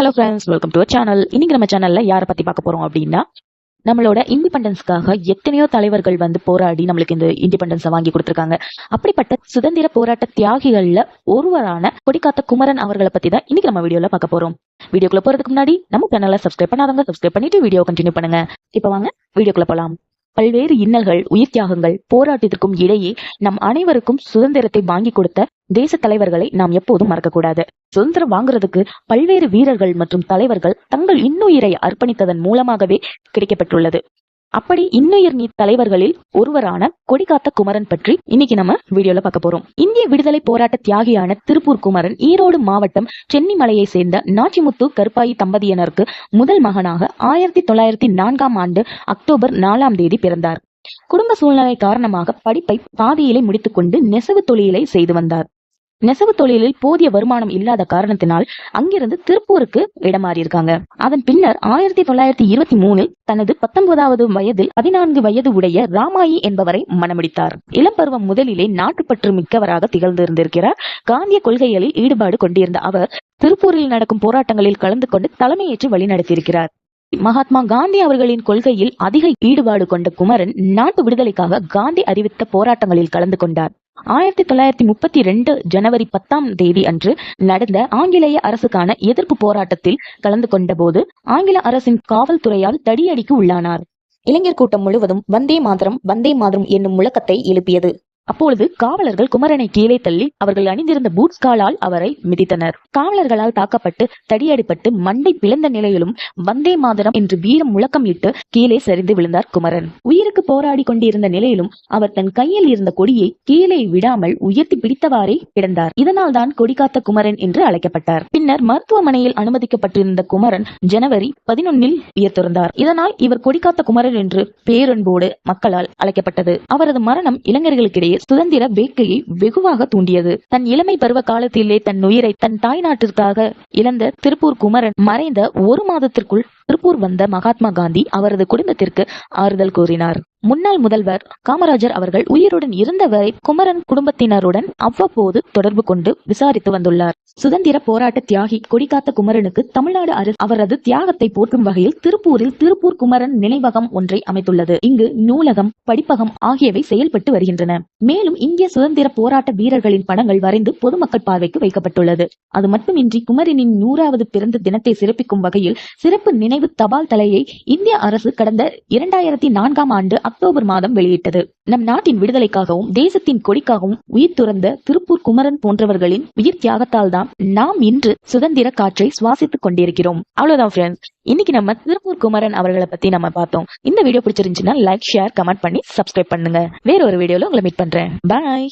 Hello friends welcome to channel இன்னைக்கு நம்ம சேனல்ல யாரை பத்தி பார்க்க போறோம் அப்படின்னா நம்மளோட இண்டிபெண்டன்ஸ்க்காக எத்தனையோ தலைவர்கள் வந்து போராடி நம்மளுக்கு இந்த இண்டிபெண்டன்ஸை வாங்கி கொடுத்துருக்காங்க. அப்படிப்பட்ட சுதந்திர போராட்ட தியாகிகள்ல ஒருவரான கொடிக்காத்த குமரன் அவர்களை பத்தி தான் இன்னைக்கு நம்ம வீடியோல பார்க்க போறோம். வீடியோக்குள்ள போறதுக்கு முன்னாடி நம்ம சேனலை சப்ஸ்கிரைப் பண்ணாதவங்க சப்ஸ்கிரைப் பண்ணிட்டு வீடியோ கண்டினியூ பண்ணுங்க. இப்போ வாங்க வீடியோக்குள்ள போலாம். பல்வேறு இன்னல்கள் உயிர் தியாகங்கள் போராட்டத்திற்கும் இடையே நம் அனைவருக்கும் சுதந்திரத்தை வாங்கி கொடுத்த தேச தலைவர்களை நாம் எப்போதும் மறக்கக்கூடாது. சுதந்திரம் வாங்குறதுக்கு பல்வேறு வீரர்கள் மற்றும் தலைவர்கள் தங்கள் இன்னுயிரை அர்ப்பணித்ததன் மூலமாகவே கிடைக்கப்பட்டுள்ளது. அப்படி இன்னுயிர் நீ தலைவர்களில் ஒருவரான கொடிகாத்த குமரன் பற்றி இன்னைக்கு நம்ம வீடியோல பார்க்க போறோம். இந்திய விடுதலை போராட்ட தியாகியான திருப்பூர் குமரன் ஈரோடு மாவட்டம் சென்னிமலையை சேர்ந்த நாச்சிமுத்து கருப்பாயி தம்பதியினருக்கு முதல் மகனாக ஆயிரத்தி தொள்ளாயிரத்தி நான்காம் ஆண்டு அக்டோபர் நாலாம் தேதி பிறந்தார். குடும்ப சூழ்நிலை காரணமாக படிப்பை பாதியிலே முடித்துக்கொண்டு நெசவு தொழிலை செய்து வந்தார். நெசவு தொழிலில் போதிய வருமானம் இல்லாத காரணத்தினால் அங்கிருந்து திருப்பூருக்கு இடமாறியிருக்காங்க. அதன் பின்னர் ஆயிரத்தி தொள்ளாயிரத்தி இருபத்தி மூணில் தனது பத்தொன்பதாவது வயதில் பதினான்கு வயது உடைய ராமாயி என்பவரை மனமடித்தார் இளம் பருவம் முதலிலே நாட்டுப்பற்று மிக்கவராக திகழ்ந்து இருந்திருக்கிறார் காந்திய கொள்கைகளில் ஈடுபாடு கொண்டிருந்த அவர் திருப்பூரில் நடக்கும் போராட்டங்களில் கலந்து கொண்டு தலைமையேற்று வழிநடத்தியிருக்கிறார். மகாத்மா காந்தி அவர்களின் கொள்கையில் அதிக ஈடுபாடு கொண்ட குமரன் நாட்டு விடுதலைக்காக காந்தி அறிவித்த போராட்டங்களில் கலந்து கொண்டார். ஆயிரத்தி தொள்ளாயிரத்தி முப்பத்தி ரெண்டு ஜனவரி பத்தாம் தேதி அன்று நடந்த ஆங்கிலேய அரசுக்கான எதிர்ப்பு போராட்டத்தில் கலந்து கொண்ட போது ஆங்கில அரசின் காவல்துறையால் தடியடிக்கு உள்ளானார். இளைஞர் கூட்டம் முழுவதும் வந்தே மாதரம் வந்தே மாதரம் என்னும் முழக்கத்தை எழுப்பியது. அப்பொழுது காவலர்கள் குமரனை கீழே தள்ளி அவர்கள் அணிந்திருந்த பூட்ஸ் காலால் அவரை மிதித்தனர். காவலர்களால் தாக்கப்பட்டு தடியடிப்பட்டு மண்டை பிளந்த நிலையிலும் வந்தே மாதரம் என்று வீரம் முழக்கம் இட்டு கீழே சரிந்து விழுந்தார் குமரன். உயிருக்கு போராடி கொண்டிருந்த நிலையிலும் அவர் தன் கையில் இருந்த கொடியை கீழே விடாமல் உயர்த்தி பிடித்தவாறே கிடந்தார். இதனால் தான் கொடிகாத்த குமரன் என்று அழைக்கப்பட்டார். பின்னர் மருத்துவமனையில் அனுமதிக்கப்பட்டிருந்த குமரன் ஜனவரி பதினொன்னில் உயர்த்துறந்தார் இதனால் இவர் கொடிகாத்த குமரன் என்று பேரன்போடு மக்களால் அழைக்கப்பட்டது. அவரது மரணம் இளைஞர்களுக்கிடையே சுதந்திர வேட்கையை வெகுவாக தூண்டியது. தன் இளமை பருவ காலத்திலே தன் உயிரை தன் தாய் நாட்டிற்காக இழந்த திருப்பூர் குமரன் மறைந்த ஒரு மாதத்திற்குள் திருப்பூர் வந்த மகாத்மா காந்தி அவரது குடும்பத்திற்கு ஆறுதல் கூறினார். முன்னாள் முதல்வர் காமராஜர் அவர்கள் உயிருடன் இருந்தவரை குமரன் குடும்பத்தினருடன் அவ்வப்போது தொடர்பு கொண்டு விசாரித்து வந்துள்ளார். சுதந்திர போராட்ட தியாகி கொடிகாத்த குமரனுக்கு தமிழ்நாடு அரசு அவரது தியாகத்தை போற்றும் வகையில் திருப்பூரில் திருப்பூர் குமரன் நினைவகம் ஒன்றை அமைத்துள்ளது. இங்கு நூலகம் படிப்பகம் ஆகியவை செயல்பட்டு வருகின்றன. மேலும் இந்திய சுதந்திர போராட்ட வீரர்களின் படங்கள் வரைந்து பொதுமக்கள் பார்வைக்கு வைக்கப்பட்டுள்ளது. அது மட்டுமின்றி குமரனின் நூறாவது பிறந்த தினத்தை சிறப்பிக்கும் வகையில் சிறப்பு நினைவு நினைவு தபால் தலையை இந்திய அரசு கடந்த இரண்டாயிரத்தி நான்காம் ஆண்டு அக்டோபர் மாதம் வெளியிட்டது. நம் நாட்டின் விடுதலைக்காகவும் தேசத்தின் கொடிக்காகவும் உயிர் துறந்த திருப்பூர் குமரன் போன்றவர்களின் உயிர் தியாகத்தால் தான் நாம் இன்று சுதந்திர காற்றை சுவாசித்துக் கொண்டிருக்கிறோம். அவ்வளவுதான் ஃப்ரெண்ட்ஸ் இன்னைக்கு நம்ம திருப்பூர் குமரன் அவர்களை பத்தி நம்ம பார்த்தோம். இந்த வீடியோ பிடிச்சிருந்துச்சுன்னா லைக் ஷேர் கமெண்ட் பண்ணி சப்ஸ்கிரைப் பண்ணுங்க. வேற ஒரு வீடியோல உங்களை மீட் பண்றேன். பாய்